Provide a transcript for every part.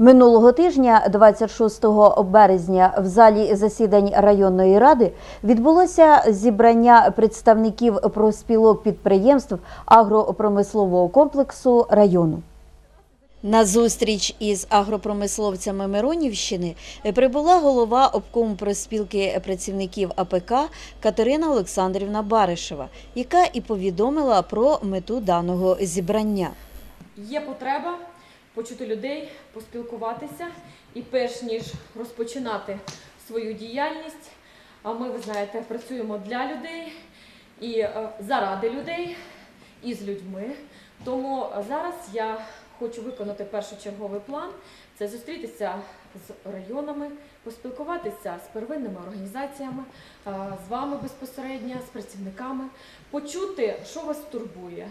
Минулого тижня, 26 березня, в залі засідань районної ради відбулося зібрання представників профспілок підприємств агропромислового комплексу району. На зустріч із агропромисловцями Миронівщини прибула голова обкому проспілки працівників АПК Катерина Олександрівна Баришева, яка і повідомила про мету даного зібрання. Є потреба почути людей, поспілкуватися і перш ніж розпочинати свою діяльність. А ми, ви знаєте, працюємо для людей і е, заради людей, і з людьми. Тому зараз я хочу виконати першочерговий план це зустрітися з районами, поспілкуватися з первинними організаціями, е, з вами безпосередньо, з працівниками, почути, що вас турбує,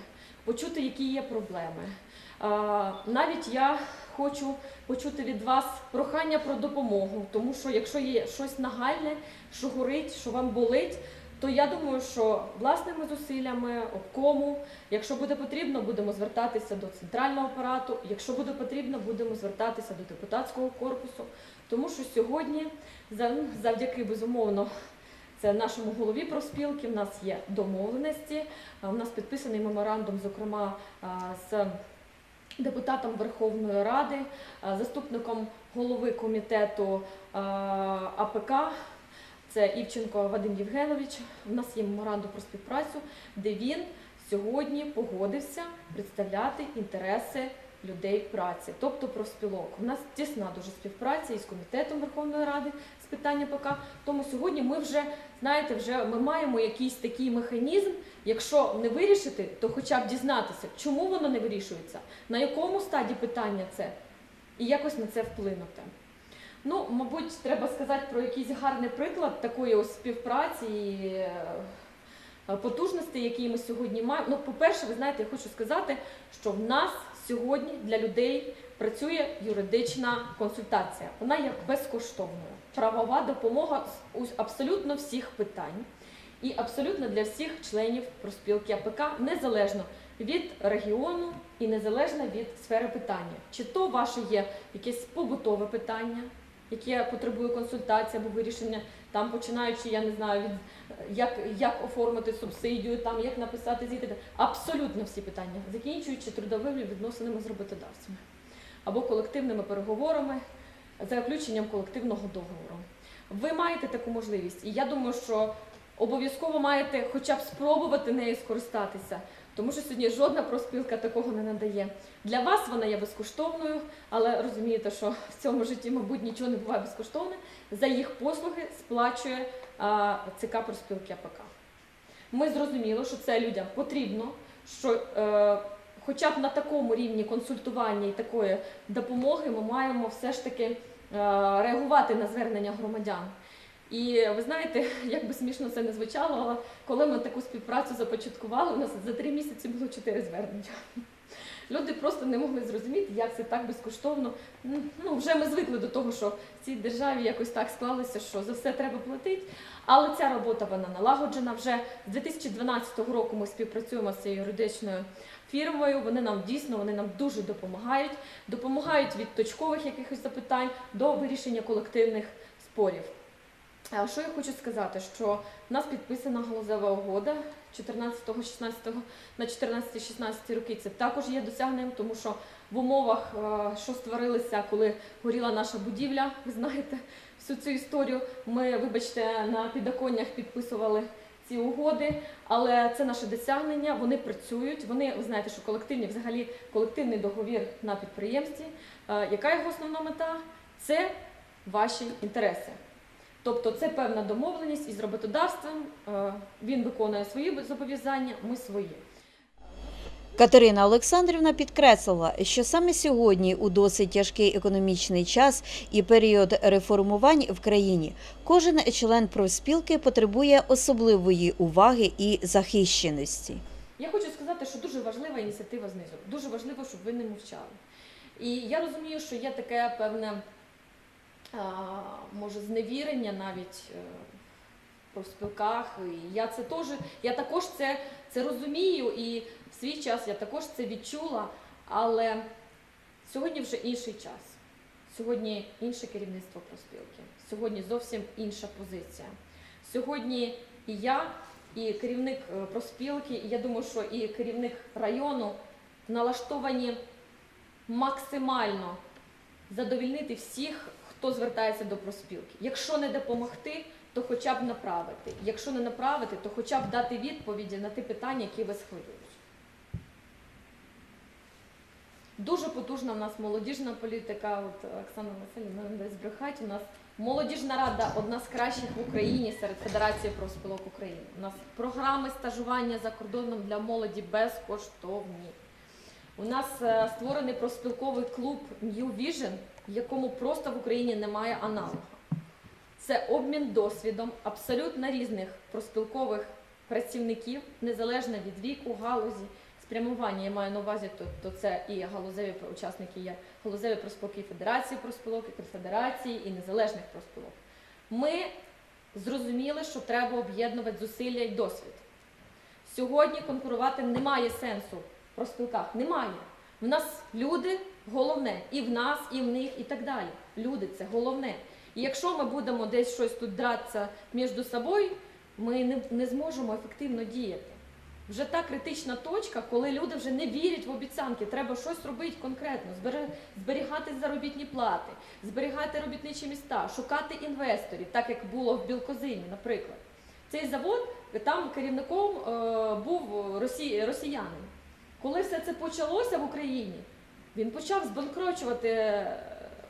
почути, які є проблеми. Навіть я хочу почути від вас прохання про допомогу, тому що якщо є щось нагальне, що горить, що вам болить, то я думаю, що власними зусиллями, обкому, якщо буде потрібно, будемо звертатися до центрального апарату, якщо буде потрібно, будемо звертатися до депутатського корпусу, тому що сьогодні, за- завдяки безумовно, це в нашому голові профспілки, в нас є домовленості, в нас підписаний меморандум, зокрема з депутатом Верховної Ради, заступником голови комітету АПК. Це Івченко Вадим Євгенович. У нас є меморандум про співпрацю, де він сьогодні погодився представляти інтереси людей праці, тобто профспілок. У нас тісна дуже співпраця із комітетом Верховної Ради з питання ПК. Тому сьогодні ми вже знаєте, вже ми маємо якийсь такий механізм. Якщо не вирішити, то хоча б дізнатися, чому воно не вирішується, на якому стадії питання це, і якось на це вплинути. Ну, мабуть, треба сказати про якийсь гарний приклад такої ось співпраці і е, потужності, які ми сьогодні маємо. Ну, по-перше, ви знаєте, я хочу сказати, що в нас сьогодні для людей працює юридична консультація. Вона є безкоштовною. Правова допомога з абсолютно всіх питань і абсолютно для всіх членів профспілки АПК, незалежно від регіону і незалежно від сфери питання. Чи то ваше є якесь побутове питання, яке потребує консультації або вирішення, там починаючи, я не знаю, від як, як оформити субсидію, там як написати звіти, абсолютно всі питання, закінчуючи трудовими відносинами з роботодавцями або колективними переговорами, заключенням колективного договору. Ви маєте таку можливість, і я думаю, що обов'язково маєте хоча б спробувати нею скористатися, тому що сьогодні жодна профспілка такого не надає. Для вас вона є безкоштовною, але розумієте, що в цьому житті, мабуть, нічого не буває безкоштовне. За їх послуги сплачує а, ЦК профспілки АПК. Ми зрозуміли, що це людям потрібно, що е, хоча б на такому рівні консультування і такої допомоги ми маємо все ж таки е, реагувати на звернення громадян. І ви знаєте, як би смішно це не звучало, але коли ми таку співпрацю започаткували, у нас за три місяці було чотири звернення. Люди просто не могли зрозуміти, як це так безкоштовно. Ну, вже ми звикли до того, що в цій державі якось так склалося, що за все треба платити. Але ця робота вона налагоджена. Вже з 2012 року ми співпрацюємо з цією юридичною фірмою. Вони нам дійсно вони нам дуже допомагають. Допомагають від точкових якихось запитань до вирішення колективних спорів. Що я хочу сказати, що в нас підписана галузева угода 14-16 на 14-16 роки. Це також є досягненням, тому що в умовах, е, що створилися, коли горіла наша будівля, ви знаєте всю цю історію. Ми, вибачте, на підоконнях підписували ці угоди, але це наше досягнення. Вони працюють. Вони, ви знаєте, що колективні, взагалі, колективний договір на підприємстві. Е, Яка його основна мета? Це ваші інтереси. Тобто це певна домовленість із роботодавством. е, Він виконує свої зобов'язання, ми свої. Катерина Олександрівна підкреслила, що саме сьогодні, у досить тяжкий економічний час і період реформувань в країні, кожен член профспілки потребує особливої уваги і захищеності. Я хочу сказати, що дуже важлива ініціатива знизу. Дуже важливо, щоб ви не мовчали. І я розумію, що є таке певне, може, зневірення навіть е, в профспілках. І я це теж, я також це, це розумію, і в свій час я також це відчула, але сьогодні вже інший час. Сьогодні інше керівництво профспілки. Сьогодні зовсім інша позиція. Сьогодні і я, і керівник е, профспілки, і я думаю, що і керівник району налаштовані максимально задовільнити всіх, хто звертається до профспілки. Якщо не допомогти, то хоча б направити. Якщо не направити, то хоча б дати відповіді на ті питання, які вас хвилюють. Дуже потужна в нас молодіжна політика. От Оксана Васильівна десь брехать. У нас молодіжна рада одна з кращих в Україні серед Федерації профспілок України. У нас програми стажування за кордоном для молоді безкоштовні. У нас е, створений профспілковий клуб New Vision, якому просто в Україні немає аналогу. Це обмін досвідом абсолютно різних профспілкових працівників, незалежно від віку, галузі, спрямування. Я маю на увазі, то, то це і галузеві учасники є галузеві профспілки Федерації профспілок, і Конфедерації, і незалежних профспілок. Ми зрозуміли, що треба об'єднувати зусилля і досвід. Сьогодні конкурувати немає сенсу в профспілках. Немає. В нас люди головне, і в нас, і в них, і так далі. Люди це головне. І якщо ми будемо десь щось тут дратися між собою, ми не, не зможемо ефективно діяти. Вже та критична точка, коли люди вже не вірять в обіцянки, треба щось робити конкретно, зберігати заробітні плати, зберігати робітничі міста, шукати інвесторів, так як було в Білкозині, наприклад. Цей завод там керівником е, був росі, росіянин. Коли все це почалося в Україні, він почав збанкрочувати е,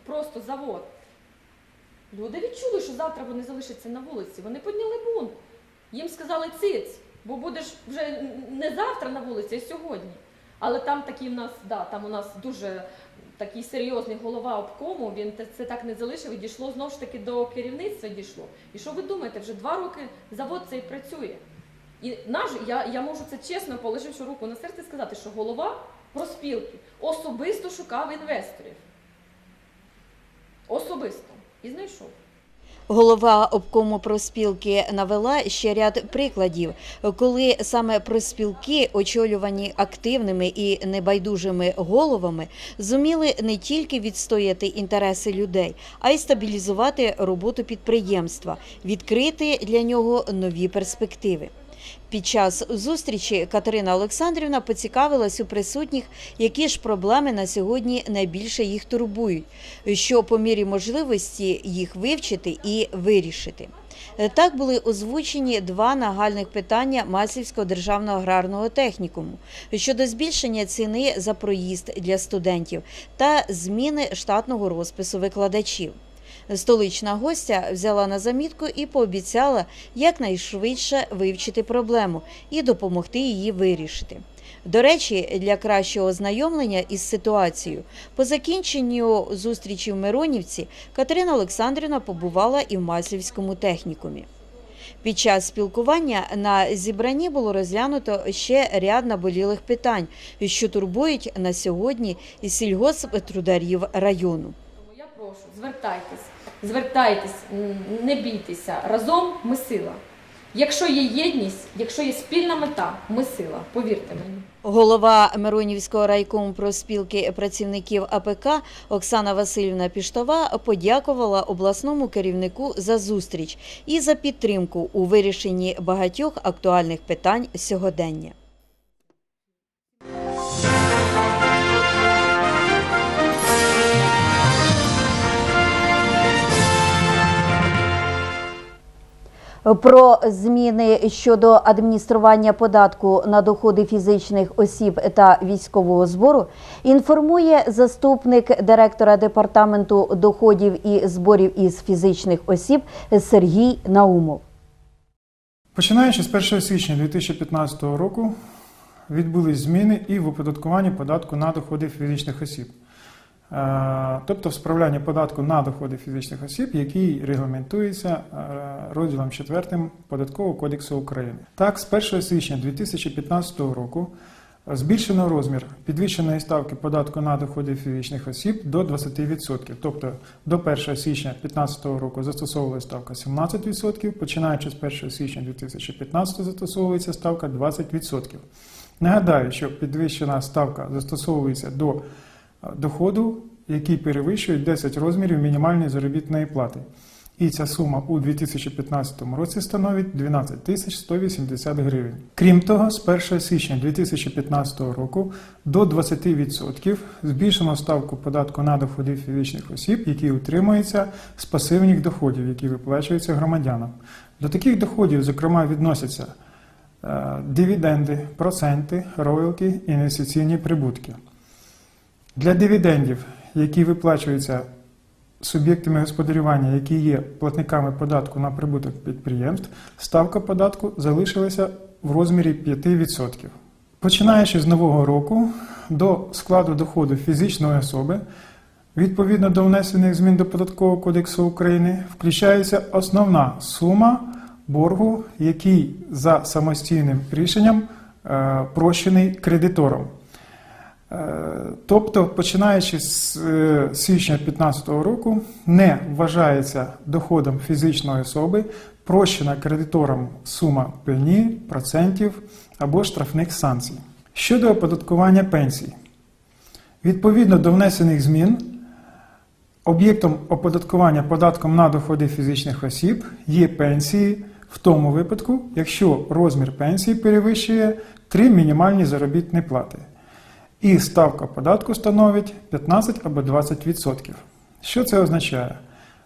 просто завод. Люди відчули, що завтра вони залишаться на вулиці. Вони підняли бунт. Їм сказали циц, бо будеш вже не завтра на вулиці, а сьогодні. Але там такий в нас, да, там у нас дуже такий серйозний голова обкому, він це так не залишив і дійшло знову ж таки до керівництва дійшло. І що ви думаєте, вже два роки завод цей працює. І наш, я, я можу це чесно, положивши руку на серце, сказати, що голова проспілки особисто шукав інвесторів. Особисто. І знайшов. Голова обкому профспілки навела ще ряд прикладів, коли саме профспілки, очолювані активними і небайдужими головами, зуміли не тільки відстояти інтереси людей, а й стабілізувати роботу підприємства, відкрити для нього нові перспективи. Під час зустрічі Катерина Олександрівна поцікавилась у присутніх, які ж проблеми на сьогодні найбільше їх турбують, що по мірі можливості їх вивчити і вирішити. Е, Так були озвучені два нагальних питання Масівського державного аграрного технікуму щодо збільшення ціни за проїзд для студентів та зміни штатного розпису викладачів. Столична гостя взяла на замітку і пообіцяла якнайшвидше вивчити проблему і допомогти її вирішити. До речі, для кращого ознайомлення із ситуацією по закінченню зустрічі в Миронівці Катерина Олександрівна побувала і в Маслівському технікумі. Під час спілкування на зібранні було розглянуто ще ряд наболілих питань, що турбують на сьогодні сільгосптрударів району. Тому я прошу, звертайтесь, звертайтесь, не бійтеся. Разом ми сила. Якщо є єдність, якщо є спільна мета, ми сила. Повірте мені. Голова Миронівського райкому профспілки працівників АПК Оксана Васильівна Піштова подякувала обласному керівнику за зустріч і за підтримку у вирішенні багатьох актуальних питань сьогодення. Про зміни щодо адміністрування податку на доходи фізичних осіб та військового збору інформує заступник директора департаменту доходів і зборів із фізичних осіб Сергій Наумов. Починаючи з 1 січня 2015 року відбулись зміни і в оподаткуванні податку на доходи фізичних осіб. Е, Тобто в справлянні податку на доходи фізичних осіб, який регламентується е, розділом 4 Податкового кодексу України. Так, з 1 січня 2015 року збільшено розмір підвищеної ставки податку на доходи фізичних осіб до 20%. Тобто до 1 січня 2015 року застосовувалася ставка 17%, починаючи з 1 січня 2015 застосовується ставка 20%. Нагадаю, що підвищена ставка застосовується до доходу, які перевищують 10 розмірів мінімальної заробітної плати. І ця сума у 2015 році становить 12 тисяч 180 гривень. Крім того, з 1 січня 2015 року до 20% збільшено ставку податку на доходи фізичних осіб, які утримуються з пасивних доходів, які виплачуються громадянам. До таких доходів, зокрема, відносяться е, дивіденди, проценти, роялті, інвестиційні прибутки. Для дивідендів, які виплачуються суб'єктами господарювання, які є платниками податку на прибуток підприємств, ставка податку залишилася в розмірі 5%. Починаючи з нового року до складу доходу фізичної особи, відповідно до внесених змін до Податкового кодексу України, включається основна сума боргу, який за самостійним рішенням е, прощений кредитором. Е, Тобто, починаючи з е, січня 2015 року, не вважається доходом фізичної особи прощена кредитором сума пені, процентів або штрафних санкцій. Щодо оподаткування пенсій, відповідно до внесених змін, об'єктом оподаткування податком на доходи фізичних осіб є пенсії в тому випадку, якщо розмір пенсії перевищує 3 мінімальні заробітні плати. І ставка податку становить 15 або 20%. Що це означає?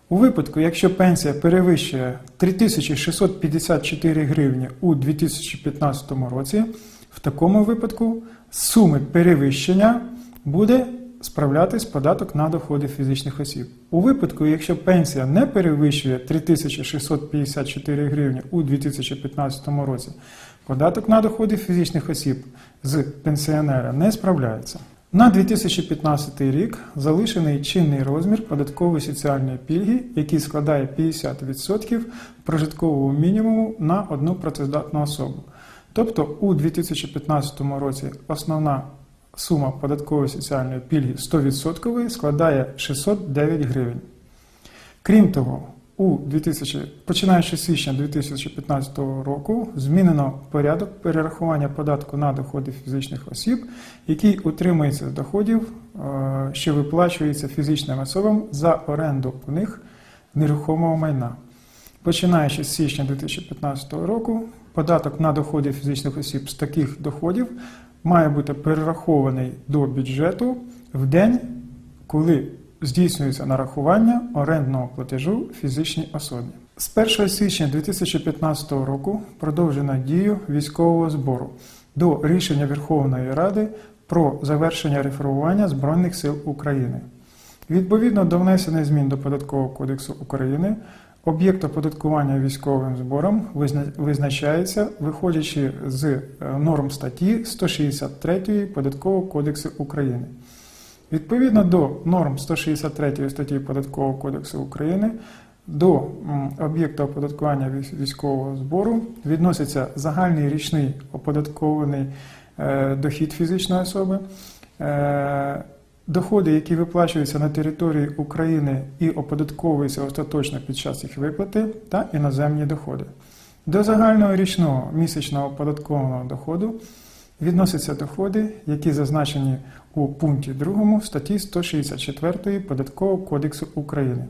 У випадку, якщо пенсія перевищує 3654 гривні у 2015 році, в такому випадку з суми перевищення буде справлятись податок на доходи фізичних осіб. У випадку, якщо пенсія не перевищує 3654 гривні у 2015 році, податок на доходи фізичних осіб з пенсіонера не справляється. На 2015 рік залишений чинний розмір податкової соціальної пільги, який складає 50% прожиткового мінімуму на одну працездатну особу. Тобто у 2015 році основна сума податкової соціальної пільги 100% складає 609 гривень. Крім того, у 2000, починаючи з січня 2015 року змінено порядок перерахування податку на доходи фізичних осіб, який утримується з доходів, е, що виплачується фізичним особам за оренду у них нерухомого майна. Починаючи з січня 2015 року, податок на доходи фізичних осіб з таких доходів має бути перерахований до бюджету в день, коли здійснюється нарахування орендного платежу фізичній особі. З 1 січня 2015 року продовжено дію військового збору до рішення Верховної Ради про завершення реформування Збройних сил України. Відповідно до внесених змін до Податкового кодексу України, об'єкт оподаткування військовим збором визначається, виходячи з е, норм статті 163 Податкового кодексу України. Відповідно до норм 163 статті Податкового кодексу України до м, об'єкта оподаткування військового збору відноситься загальний річний оподаткований е, дохід фізичної особи, е, доходи, які виплачуються на території України і оподатковуються остаточно під час їх виплати, та іноземні доходи. До загального річного місячного оподаткованого доходу відносяться доходи, які зазначені у пункті 2 статті 164 Податкового кодексу України.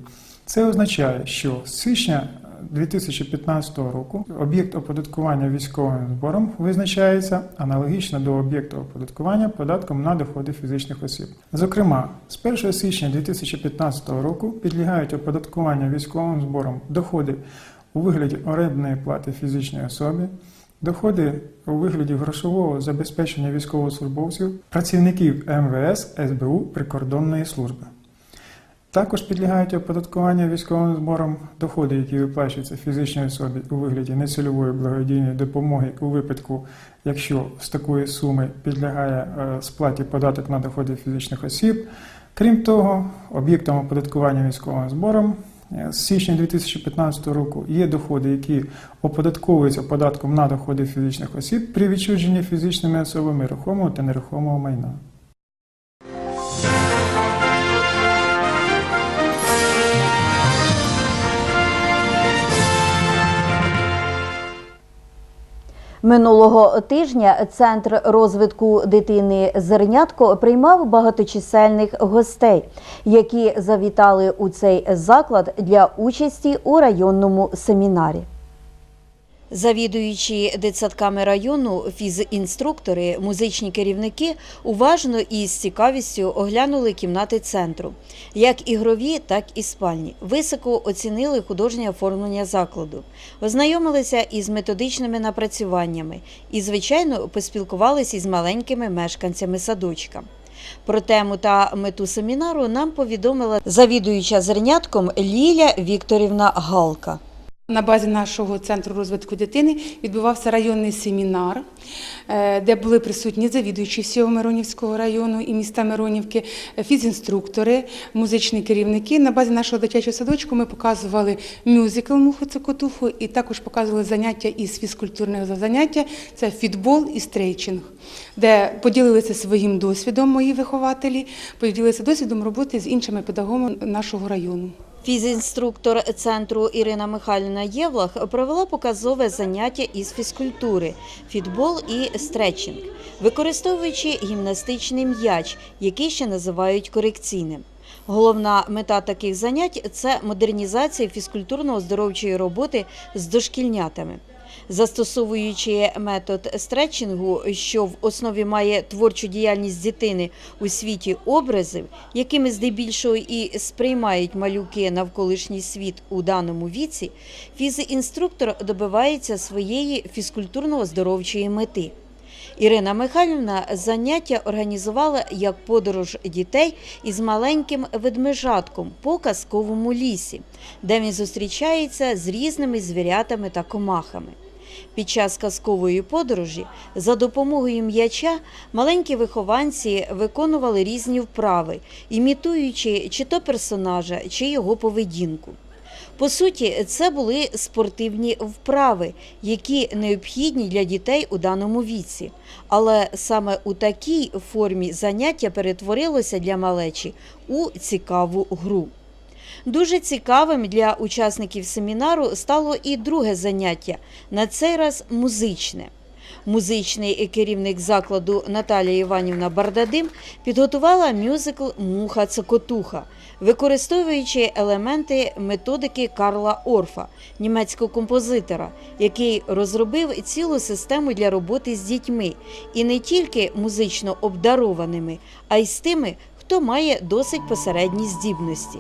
Це означає, що з січня 2015 року об'єкт оподаткування військовим збором визначається аналогічно до об'єкту оподаткування податком на доходи фізичних осіб. Зокрема, з 1 січня 2015 року підлягають оподаткуванню військовим збором доходи у вигляді орендної плати фізичної особи, доходи у вигляді грошового забезпечення військовослужбовців, працівників МВС, СБУ, прикордонної служби. Також підлягають оподаткуванню військовим збором доходи, які виплачуються фізичній особі у вигляді нецільової благодійної допомоги у випадку, якщо з такої суми підлягає е, сплаті податок на доходи фізичних осіб. Крім того, об'єктом оподаткування військовим збором з січня 2015 року є доходи, які оподатковуються податком на доходи фізичних осіб при відчуженні фізичними особами рухомого та нерухомого майна. Минулого тижня центр розвитку дитини Зернятко приймав багаточисельних гостей, які завітали у цей заклад для участі у районному семінарі. Завідуючі дитсадками району, фізінструктори, музичні керівники уважно і з цікавістю оглянули кімнати центру, як ігрові, так і спальні. Високо оцінили художнє оформлення закладу, ознайомилися із методичними напрацюваннями і, звичайно, поспілкувалися із маленькими мешканцями садочка. Про тему та мету семінару нам повідомила завідуюча зернятком Ліля Вікторівна Галка. На базі нашого центру розвитку дитини відбувався районний семінар, е, де були присутні завідуючі всього Миронівського району і міста Миронівки, фізінструктори, музичні керівники. На базі нашого дитячого садочку ми показували мюзикл «Муху цокотуху» і також показували заняття із фізкультурного заняття. Це фітбол і стрейчинг, де поділилися своїм досвідом мої вихователі, поділилися досвідом роботи з іншими педагогами нашого району. Фізінструктор центру Ірина Михайлівна Євлах провела показове заняття із фізкультури, фітбол і стретчинг, використовуючи гімнастичний м'яч, який ще називають корекційним. Головна мета таких занять це модернізація фізкультурно-оздоровчої роботи з дошкільнятами. Застосовуючи метод стретчингу, що в основі має творчу діяльність дитини у світі образів, якими здебільшого і сприймають малюки навколишній світ у даному віці, фізінструктор добивається своєї фізкультурно-оздоровчої мети. Ірина Михайлівна заняття організувала як подорож дітей із маленьким ведмежатком по казковому лісі, де він зустрічається з різними звірятами та комахами. Під час казкової подорожі за допомогою м'яча маленькі вихованці виконували різні вправи, імітуючи чи то персонажа, чи його поведінку. По суті, це були спортивні вправи, які необхідні для дітей у даному віці. Але саме у такій формі заняття перетворилося для малечі у цікаву гру. Дуже цікавим для учасників семінару стало і друге заняття, на цей раз музичне. Музичний керівник закладу Наталія Іванівна Бардадим підготувала мюзикл Муха Цокотуха, використовуючи елементи методики Карла Орфа, німецького композитора, який розробив цілу систему для роботи з дітьми і не тільки музично обдарованими, а й з тими, хто має досить посередні здібності.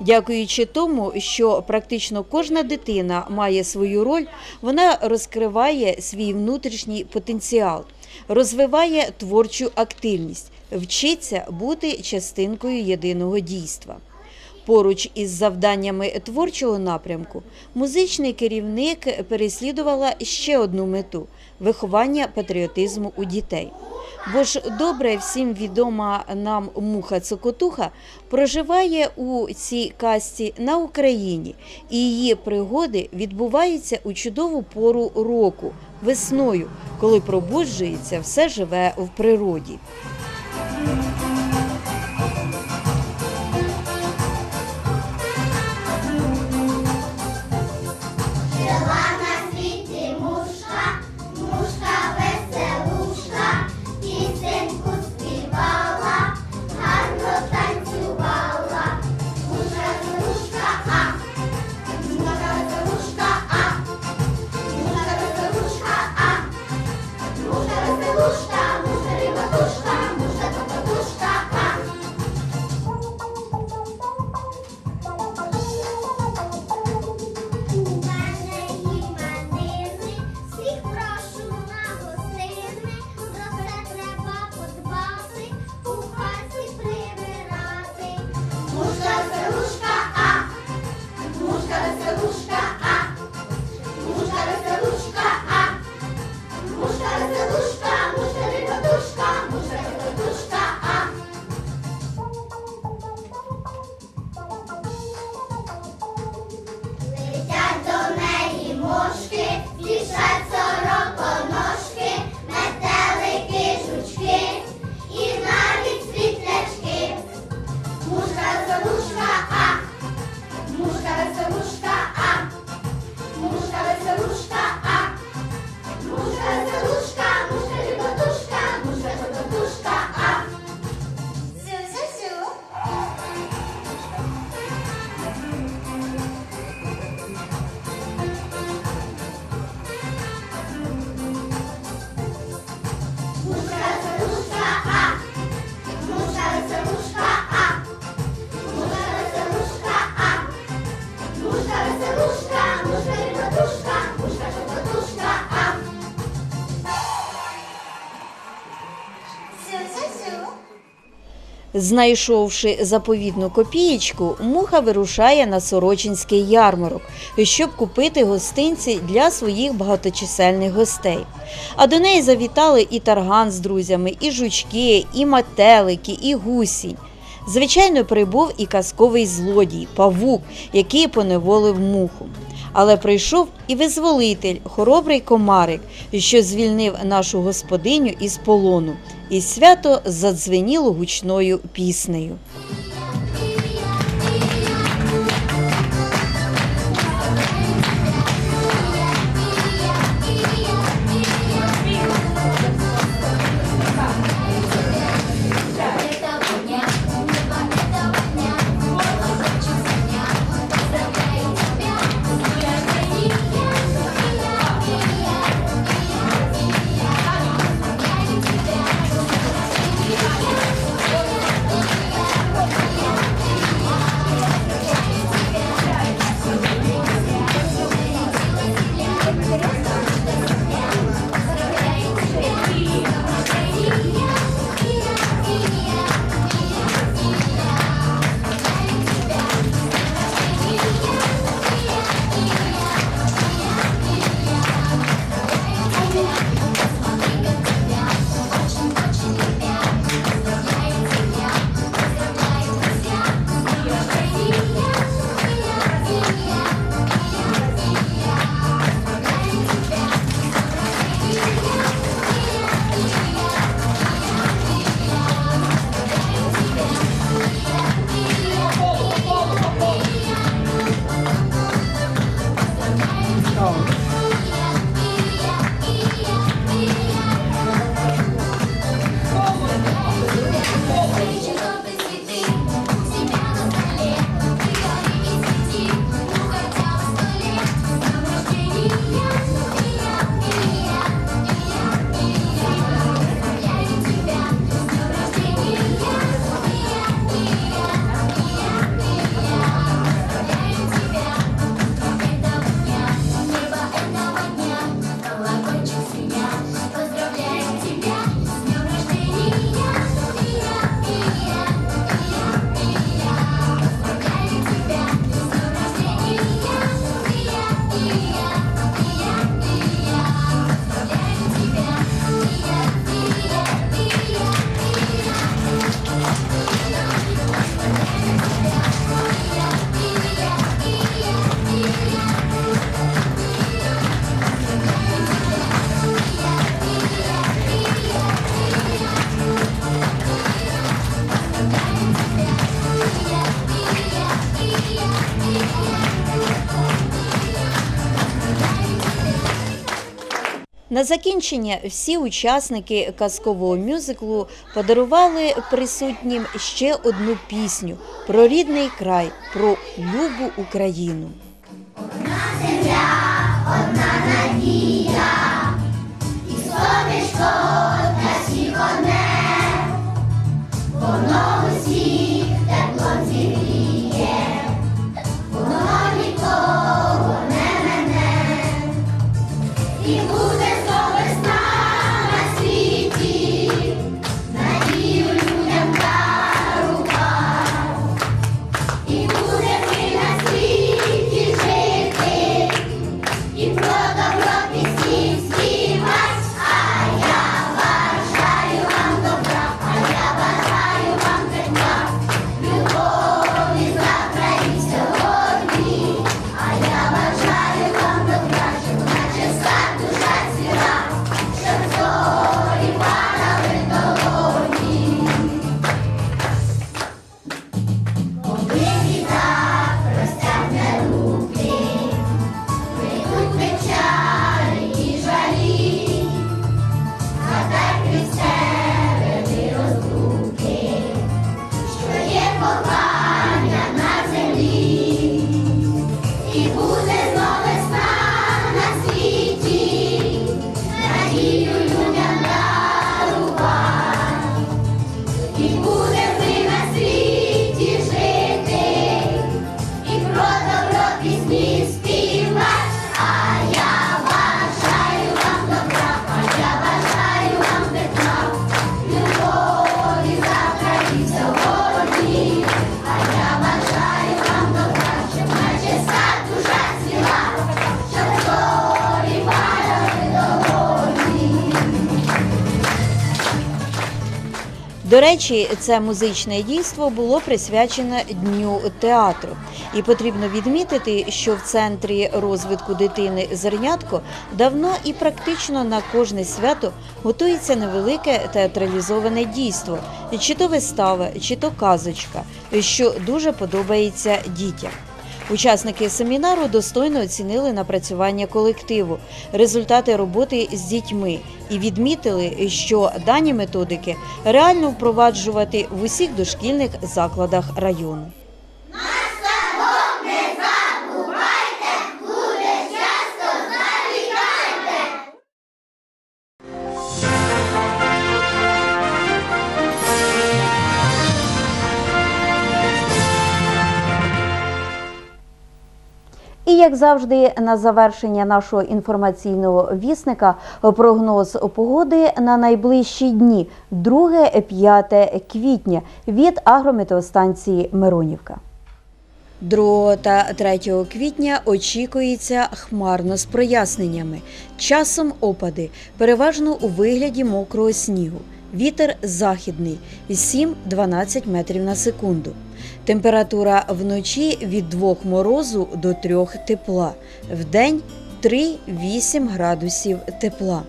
Дякуючи тому, що практично кожна дитина має свою роль, вона розкриває свій внутрішній потенціал, розвиває творчу активність, вчиться бути частинкою єдиного дійства. Поруч із завданнями творчого напрямку музичний керівник переслідувала ще одну мету виховання патріотизму у дітей. Бо ж добре всім відома нам муха Цокотуха проживає у цій касті на Україні, і її пригоди відбуваються у чудову пору року, весною, коли пробуджується все живе в природі. Знайшовши заповідну копієчку, муха вирушає на Сорочинський ярмарок, щоб купити гостинці для своїх багаточисельних гостей. А до неї завітали і тарган з друзями, і жучки, і метелики, і гусінь. Звичайно, прибув і казковий злодій, павук, який поневолив муху. Але прийшов і визволитель, хоробрий комарик, що звільнив нашу господиню із полону, і свято задзвеніло гучною піснею. На закінчення всі учасники казкового мюзиклу подарували присутнім ще одну пісню про рідний край, про любу Україну. Одна земля, одна надія, І До речі, це музичне дійство було присвячене Дню театру. І потрібно відмітити, що в центрі розвитку дитини зернятко давно і практично на кожне свято готується невелике театралізоване дійство, чи то вистава, чи то казочка, що дуже подобається дітям. Учасники семінару достойно оцінили напрацювання колективу, результати роботи з дітьми і відмітили, що дані методики реально впроваджувати в усіх дошкільних закладах району. І як завжди, на завершення нашого інформаційного вісника прогноз погоди на найближчі дні 2-5 квітня від агрометеостанції Миронівка. 2 та 3 квітня очікується хмарно з проясненнями. Часом опади, переважно у вигляді мокрого снігу. Вітер західний 7-12 метрів на секунду. Температура вночі від 2 морозу до 3 тепла. Вдень 3-8 градусів тепла.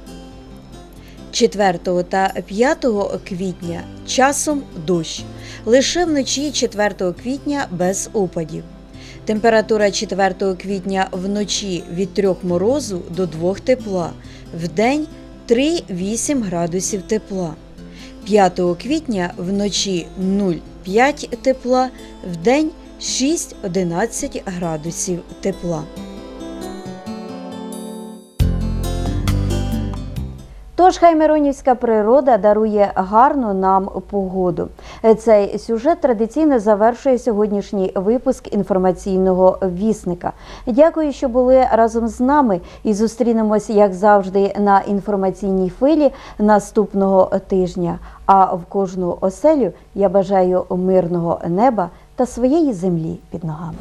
4 та 5 квітня часом дощ. Лише вночі 4 квітня без опадів. Температура 4 квітня вночі від 3 морозу до 2 тепла. Вдень 3-8 градусів тепла. 5 квітня вночі 0,5 тепла, вдень 6-11 градусів тепла. Тож хай Миронівська природа дарує гарну нам погоду. Цей сюжет традиційно завершує сьогоднішній випуск інформаційного вісника. Дякую, що були разом з нами і зустрінемось, як завжди, на інформаційній хвилі наступного тижня. А в кожну оселю я бажаю мирного неба та своєї землі під ногами.